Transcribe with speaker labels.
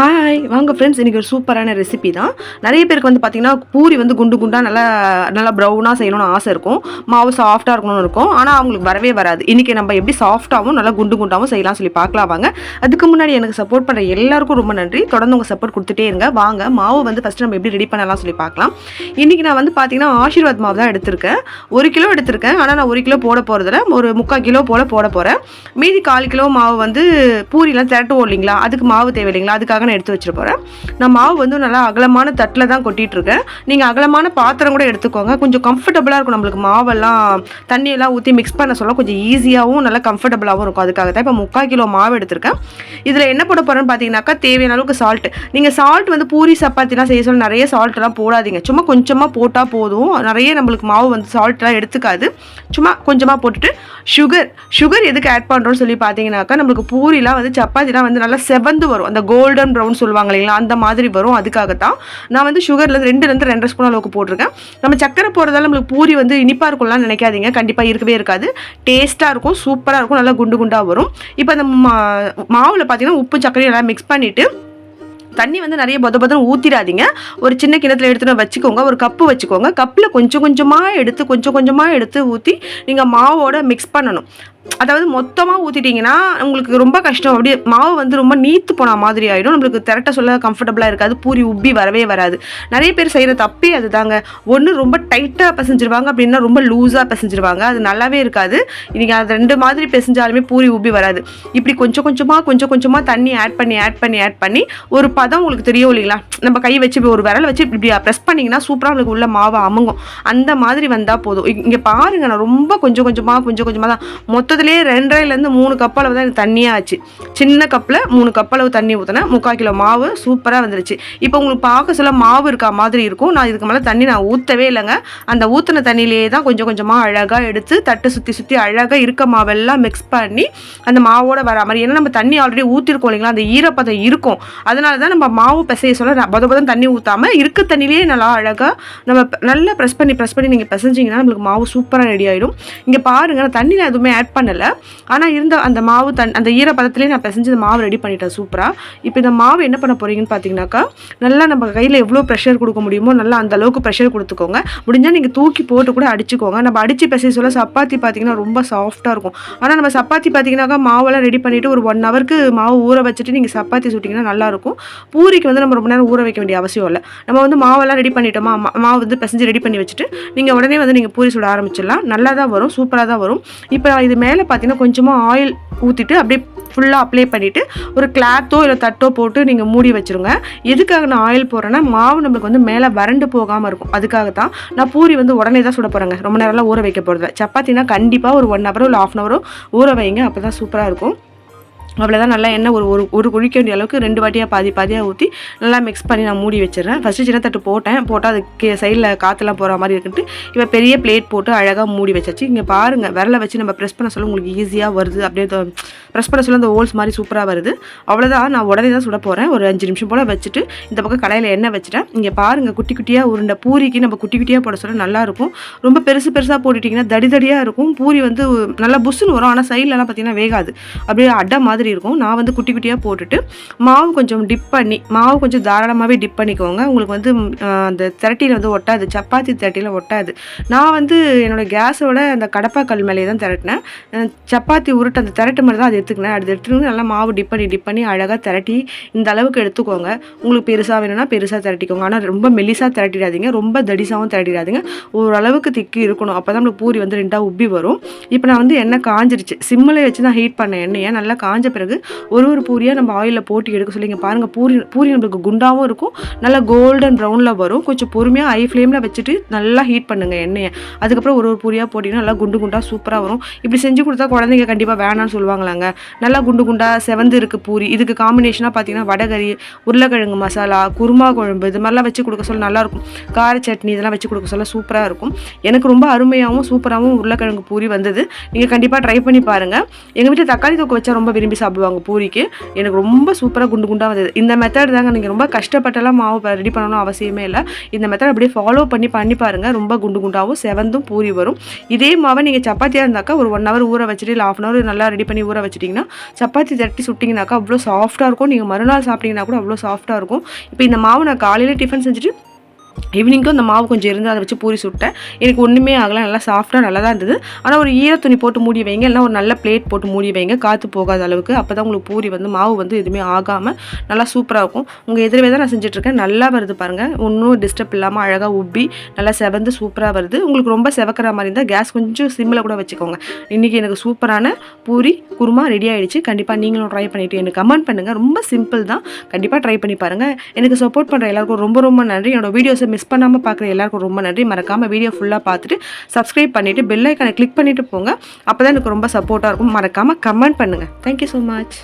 Speaker 1: hi வாங்க friends இன்றைக்கி ஒரு சூப்பரான ரெசிபி தான் நிறைய பேருக்கு வந்து பார்த்திங்கன்னா பூரி வந்து குண்டு குண்டாக நல்லா நல்லா ப்ரௌனாக செய்யணும்னு ஆசை இருக்கும் மாவு சாஃப்டாக இருக்கணும்னு இருக்கும் ஆனால் அவங்களுக்கு வரவே வராது இன்றைக்கி நம்ம எப்படி சாஃப்டாகவும் நல்லா குண்டு குண்டாகவும் செய்யலாம் சொல்லி பார்க்கலாம் வாங்க அதுக்கு முன்னாடி எனக்கு சப்போர்ட் பண்ணுற எல்லாருக்கும் ரொம்ப நன்றி தொடர்ந்து உங்கள் சப்போர்ட் கொடுத்துட்டே இருங்க வாங்க மாவு வந்து ஃபஸ்ட்டு நம்ம எப்படி ரெடி பண்ணலாம் சொல்லி பார்க்கலாம் இன்றைக்கி நான் வந்து பார்த்திங்கன்னா ஆசீர்வாத் மாவு தான் எடுத்திருக்கேன் ஒரு கிலோ எடுத்திருக்கேன் ஆனால் நான் ஒரு கிலோ போட போகிறதுல ஒரு முக்கால் கிலோ போல் போட போகிறேன் மீதி கால் கிலோ மாவு வந்து பூரிலாம் திரட்டுவோம் இல்லைங்களா அதுக்கு மாவு தேவை இல்லைங்களா அதுக்காக நான் எடுத்து வச்சுட்டு போகிறேன் நான் மாவு வந்து நல்லா அகலமான தட்டில் தான் கொட்டிகிட்ருக்கேன் நீங்கள் அகலமான பாத்திரம் கூட எடுத்துக்கோங்க கொஞ்சம் கம்ஃபர்டபுளாக இருக்கும் நம்மளுக்கு மாவெல்லாம் தண்ணியெல்லாம் ஊற்றி மிக்ஸ் பண்ண சொல்ல கொஞ்சம் ஈஸியாகவும் நல்லா கம்ஃபர்டபுளாகவும் இருக்கும் அதுக்காக தான் இப்போ முக்கால் கிலோ மாவு எடுத்திருக்கேன் இதில் என்ன போட போகிறேன்னு பார்த்தீங்கன்னாக்கா தேவையான அளவுக்கு சால்ட் நீங்கள் சால்ட் வந்து பூரி சப்பாத்திலாம் செய்ய சொல்ல நிறைய சால்ட்லாம் போடாதீங்க சும்மா கொஞ்சமாக போட்டால் போதும் நிறைய நம்மளுக்கு மாவு வந்து சால்ட்லாம் எடுத்துக்காது சும்மா கொஞ்சமாக போட்டுட்டு சுகர் சுகர் எதுக்கு ஆட் பண்ணுறோன்னு சொல்லி பார்த்தீங்கன்னாக்கா நம்மளுக்கு பூரிலாம் வந்து சப்பாத்திலாம் வந்து நல்லா செவந்து வரும் அந்த கோல்டன் கோல்டன் ப்ரௌன் சொல்லுவாங்க இல்லைங்களா அந்த மாதிரி வரும் அதுக்காகத்தான் நான் வந்து சுகரில் ரெண்டுலேருந்து ரெண்டரை ஸ்பூன் அளவுக்கு போட்டிருக்கேன் நம்ம சக்கரை போடுறதால நம்மளுக்கு பூரி வந்து இனிப்பாக இருக்கும்லாம் நினைக்காதீங்க கண்டிப்பாக இருக்கவே இருக்காது டேஸ்ட்டாக இருக்கும் சூப்பராக இருக்கும் நல்லா குண்டு குண்டாக வரும் இப்போ அந்த மாவில் பார்த்தீங்கன்னா உப்பு சக்கரையும் எல்லாம் மிக்ஸ் பண்ணிவிட்டு தண்ணி வந்து நிறைய பொத பதம் ஊற்றிடாதீங்க ஒரு சின்ன கிணத்துல எடுத்துகிட்டு வச்சுக்கோங்க ஒரு கப்பு வச்சுக்கோங்க கப்பில் கொஞ்சம் கொஞ்சமாக எடுத்து கொஞ்சம் கொஞ்சமாக எடுத்து ஊற்றி நீங்கள் மாவோட மிக்ஸ் பண்ணணும் அதாவது மொத்தமாக ஊற்றிட்டிங்கன்னா உங்களுக்கு ரொம்ப கஷ்டம் அப்படியே மாவு வந்து ரொம்ப நீத்து போன மாதிரி ஆகிடும் நம்மளுக்கு திரட்ட சொல்ல கம்ஃபர்டபுளாக இருக்காது பூரி உப்பி வரவே வராது நிறைய பேர் செய்கிற தப்பே அது தாங்க ஒன்று ரொம்ப டைட்டாக பிசைஞ்சிருவாங்க அப்படின்னா ரொம்ப லூஸாக பிசைஞ்சிருவாங்க அது நல்லாவே இருக்காது நீங்கள் அது ரெண்டு மாதிரி பிசைஞ்சாலுமே பூரி உப்பி வராது இப்படி கொஞ்சம் கொஞ்சமாக கொஞ்சம் கொஞ்சமாக தண்ணி ஆட் பண்ணி ஆட் பண்ணி ஆட் பண்ணி ஒரு பதம் உங்களுக்கு தெரியும் இல்லைங்களா நம்ம கை வச்சு ஒரு விரல் வச்சு இப்படி ப்ரெஸ் பண்ணிங்கன்னா சூப்பராக உங்களுக்கு உள்ள மாவை அமுங்கும் அந்த மாதிரி வந்தால் போதும் இங்கே பாருங்கள் நான் ரொம்ப கொஞ்சம் கொஞ்சமாக கொஞ்சம் கொஞ்சமாக தான் மொத்த மொத்தத்துலேயே ரெண்டரைலேருந்து மூணு கப் அளவு தான் எனக்கு தண்ணியாக ஆச்சு சின்ன கப்பில் மூணு கப் அளவு தண்ணி ஊற்றினேன் முக்கால் கிலோ மாவு சூப்பராக வந்துருச்சு இப்போ உங்களுக்கு பார்க்க சொல்ல மாவு இருக்கா மாதிரி இருக்கும் நான் இதுக்கு மேலே தண்ணி நான் ஊற்றவே இல்லைங்க அந்த ஊற்றின தண்ணியிலேயே தான் கொஞ்சம் கொஞ்சமாக அழகாக எடுத்து தட்டு சுற்றி சுற்றி அழகாக இருக்க மாவெல்லாம் மிக்ஸ் பண்ணி அந்த மாவோட வர மாதிரி ஏன்னா நம்ம தண்ணி ஆல்ரெடி ஊற்றிருக்கோம் இல்லைங்களா அந்த ஈரப்பதம் இருக்கும் அதனால தான் நம்ம மாவு பிசைய சொல்ல பத பதம் தண்ணி ஊற்றாமல் இருக்க தண்ணியிலேயே நல்லா அழகாக நம்ம நல்லா ப்ரெஸ் பண்ணி ப்ரெஸ் பண்ணி நீங்கள் பிசைஞ்சிங்கன்னா நம்மளுக்கு மாவு சூப்பராக ரெடி ஆகிடும் இங்கே பாருங்கள் நான் தண்ணியில் எதுவுமே ஆட் பண்ணலை ஆனால் இருந்த அந்த மாவு தன் அந்த ஈரப்பதத்துலேயே நான் பிசைஞ்சு மாவு ரெடி பண்ணிட்டேன் சூப்பராக இப்போ இந்த மாவு என்ன பண்ண போகிறீங்கன்னு பார்த்தீங்கன்னாக்கா நல்லா நம்ம கையில் எவ்வளோ ப்ரெஷர் கொடுக்க முடியுமோ நல்லா அந்த அளவுக்கு ப்ரெஷர் கொடுத்துக்கோங்க முடிஞ்சால் நீங்கள் தூக்கி போட்டு கூட அடிச்சுக்கோங்க நம்ம அடித்து பிசை சொல்ல சப்பாத்தி பார்த்திங்கன்னா ரொம்ப சாஃப்ட்டாக இருக்கும் ஆனால் நம்ம சப்பாத்தி பார்த்திங்கனாக்கா மாவெல்லாம் ரெடி பண்ணிவிட்டு ஒரு ஒன் ஹவருக்கு மாவு ஊற வச்சுட்டு நீங்கள் சப்பாத்தி சுட்டிங்கன்னா நல்லாயிருக்கும் பூரிக்கு வந்து நம்ம ரொம்ப நேரம் ஊற வைக்க வேண்டிய அவசியம் இல்லை நம்ம வந்து மாவெல்லாம் ரெடி பண்ணிட்டோமா மாவு வந்து பிசைஞ்சு ரெடி பண்ணி வச்சுட்டு நீங்கள் உடனே வந்து நீங்கள் பூரி சுட ஆரம்பிச்சிடலாம் நல்லா தான் வரும் சூப்பராக தான் வரும் இப்போ இது மேலே மேலே பார்த்தீங்கன்னா கொஞ்சமாக ஆயில் ஊற்றிட்டு அப்படியே ஃபுல்லாக அப்ளை பண்ணிவிட்டு ஒரு கிளாத்தோ இல்லை தட்டோ போட்டு நீங்கள் மூடி வச்சுருங்க எதுக்காக நான் ஆயில் போடுறேன்னா மாவு நம்மளுக்கு வந்து மேலே வறண்டு போகாமல் இருக்கும் அதுக்காக தான் நான் பூரி வந்து உடனே தான் சுட போகிறேங்க ரொம்ப நேரம்லாம் ஊற வைக்க போகிறது சப்பாத்தினா கண்டிப்பாக ஒரு ஒன் ஹவரோ இல்லை ஆஃப் அன் ஹவரோ ஊற வைங்க அப்போ தான் சூப்பராக இருக்கும் அவ்வளோதான் நல்லா எண்ணெய் ஒரு ஒரு ஒரு குழிக்க வேண்டிய அளவுக்கு ரெண்டு வாட்டியாக பாதி பாதியாக ஊற்றி நல்லா மிக்ஸ் பண்ணி நான் மூடி வச்சிடறேன் ஃபஸ்ட்டு சின்னத்தட்டு போட்டேன் போட்டால் அது கே சைடில் காற்றுலாம் போகிற மாதிரி இருக்குன்ட்டு இப்போ பெரிய பிளேட் போட்டு அழகாக மூடி வச்சாச்சு இங்கே பாருங்கள் விரலை வச்சு நம்ம ப்ரெஸ் பண்ண சொல்ல உங்களுக்கு ஈஸியாக வருது அப்படியே ப்ரெஸ் பண்ண சொல்ல அந்த ஹோல்ஸ் மாதிரி சூப்பராக வருது அவ்வளோதான் நான் உடனே தான் சுட போகிறேன் ஒரு அஞ்சு நிமிஷம் போல் வச்சுட்டு இந்த பக்கம் கடையில் எண்ணெய் வச்சுட்டேன் இங்கே பாருங்கள் குட்டி குட்டியாக உருண்டை பூரிக்கு நம்ம குட்டி குட்டியாக போட சொல்ல நல்லாயிருக்கும் ரொம்ப பெருசு பெருசாக போட்டுட்டிங்கன்னா தடிதடியாக இருக்கும் பூரி வந்து நல்லா புஷ்னு வரும் ஆனால் சைட்லலாம் பார்த்திங்கன்னா வேகாது அப்படியே அட்டை மாதிரி இருக்கும் நான் வந்து குட்டி குட்டியாக போட்டுட்டு மாவு கொஞ்சம் டிப் பண்ணி மாவு கொஞ்சம் தாராளமாகவே டிப் பண்ணிக்கோங்க உங்களுக்கு வந்து அந்த திரட்டியில் வந்து ஒட்டாது சப்பாத்தி திரட்டியில் ஒட்டாது நான் வந்து என்னோடய கேஸோட அந்த கடப்பாக்கல் மேலே தான் திரட்டினேன் சப்பாத்தி உருட்டு அந்த திரட்டு மாதிரி தான் அது எடுத்துக்கலாம் அடுத்து எடுத்துருந்து நல்லா மாவு டிப் பண்ணி டிப் பண்ணி அழகாக திரட்டி இந்த அளவுக்கு எடுத்துக்கோங்க உங்களுக்கு பெருசாக வேணும்னா பெருசாக திரட்டிக்கோங்க ஆனால் ரொம்ப மெலிசாக திரட்டிடாதீங்க ரொம்ப தடிசாகவும் திரட்டிடாதீங்க ஓரளவுக்கு திக்கி இருக்கணும் அப்போ தான் நம்மளுக்கு பூரி வந்து ரெண்டாக உப்பி வரும் இப்போ நான் வந்து எண்ணெய் காஞ்சிருச்சு சிம்மில் வச்சு தான் ஹீட் பண்ண எண்ணெயை நல்லா காஞ்ச பிறகு ஒரு ஒரு பூரியாக நம்ம ஆயிலில் போட்டி எடுக்க சொல்லிங்க பாருங்கள் பூரி பூரி நம்மளுக்கு குண்டாகவும் இருக்கும் நல்லா கோல்டன் ப்ரௌனில் வரும் கொஞ்சம் பொறுமையாக ஹை ஃப்ளேமில் வச்சுட்டு நல்லா ஹீட் பண்ணுங்கள் எண்ணெயை அதுக்கப்புறம் ஒரு ஒரு பூரியாக போட்டிங்கன்னா நல்லா குண்டு குண்டாக சூப்பராக வரும் இப்படி செஞ்சு கொடுத்தா குழந்தைங்க கண்டிப்பாக வேணாம்னு சொல்லுவாங்களாங்க நல்லா குண்டு குண்டாக செவந்து இருக்குது பூரி இதுக்கு காம்பினேஷனாக பார்த்தீங்கன்னா வடகறி உருளைக்கிழங்கு மசாலா குருமா குழம்பு இது மாதிரிலாம் வச்சு கொடுக்க சொல்ல நல்லாயிருக்கும் கார சட்னி இதெல்லாம் வச்சு கொடுக்க சொல்ல சூப்பராக இருக்கும் எனக்கு ரொம்ப அருமையாகவும் சூப்பராகவும் உருளைக்கிழங்கு பூரி வந்தது நீங்கள் கண்டிப்பாக ட்ரை பண்ணி பாருங்கள் எங்கள் வீட்டில் தக்காளி தொக்கு வச்சா ரொம்ப விரும்பி சாப்பிடுவாங்க பூரிக்கு எனக்கு ரொம்ப சூப்பராக குண்டு குண்டாக வந்தது இந்த மெத்தட் தாங்க நீங்கள் ரொம்ப கஷ்டப்பட்டெல்லாம் மாவு ரெடி பண்ணணும் அவசியமே இல்லை இந்த மெத்தட் அப்படியே ஃபாலோ பண்ணி பண்ணி பாருங்கள் ரொம்ப குண்டு குண்டாகவும் செவந்தும் பூரி வரும் இதே மாவை நீங்கள் சப்பாத்தியாக இருந்தாக்கா ஒரு ஒன் ஹவர் ஊற வச்சுட்டு இல்லை ஆஃப் அன் ஹவர் நல்லா ரெடி பண்ணி ஊற வச்சுட்டு வச்சுட்டிங்கன்னா சப்பாத்தி தட்டி சுட்டிங்கனாக்கா அவ்வளோ சாஃப்ட்டாக இருக்கும் நீங்கள் மறுநாள் சாப்பிட்டீங்கன்னா கூட அவ்வளோ சாஃப்ட்டாக இருக்கும் இப்போ இந்த மாவு நான் காலையில் டிஃபன் செஞ்சுட்டு ஈவினிங்க்கும் அந்த மாவு கொஞ்சம் இருந்து அதை வச்சு பூரி சுட்டேன் எனக்கு ஒன்றுமே ஆகலை நல்லா சாஃப்டாக நல்லா தான் இருந்தது ஆனால் ஒரு ஈர துணி போட்டு மூடி வைங்க இல்லை ஒரு நல்ல பிளேட் போட்டு மூடி வைங்க காற்று போகாத அளவுக்கு அப்போ தான் உங்களுக்கு பூரி வந்து மாவு வந்து எதுவுமே ஆகாமல் நல்லா சூப்பராக இருக்கும் உங்கள் எதிரவே தான் நான் செஞ்சுட்ருக்கேன் நல்லா வருது பாருங்கள் ஒன்றும் டிஸ்டர்ப் இல்லாமல் அழகாக உப்பி நல்லா செவந்து சூப்பராக வருது உங்களுக்கு ரொம்ப செவக்கிற மாதிரி இருந்தால் கேஸ் கொஞ்சம் சிம்மில் கூட வச்சுக்கோங்க இன்றைக்கி எனக்கு சூப்பரான பூரி குருமா ரெடி ஆகிடுச்சு கண்டிப்பாக நீங்களும் ட்ரை பண்ணிவிட்டு எனக்கு கமெண்ட் பண்ணுங்கள் ரொம்ப சிம்பிள் தான் கண்டிப்பாக ட்ரை பண்ணி பாருங்கள் எனக்கு சப்போர்ட் பண்ணுற எல்லாருக்கும் ரொம்ப ரொம்ப நன்றி என்னோடய வீடியோஸ் வீடியோஸை மிஸ் பண்ணாமல் பார்க்குற எல்லாருக்கும் ரொம்ப நன்றி மறக்காமல் வீடியோ ஃபுல்லாக பார்த்துட்டு சப்ஸ்கிரைப் பண்ணிவிட்டு பெல் கிளிக் பண்ணிவிட்டு போங்க அப்போ தான் எனக்கு ரொம்ப சப்போர்ட்டாக இருக்கும் மறக்காமல் கமெண்ட் பண்ணுங்கள் தேங்க்யூ ஸோ மச்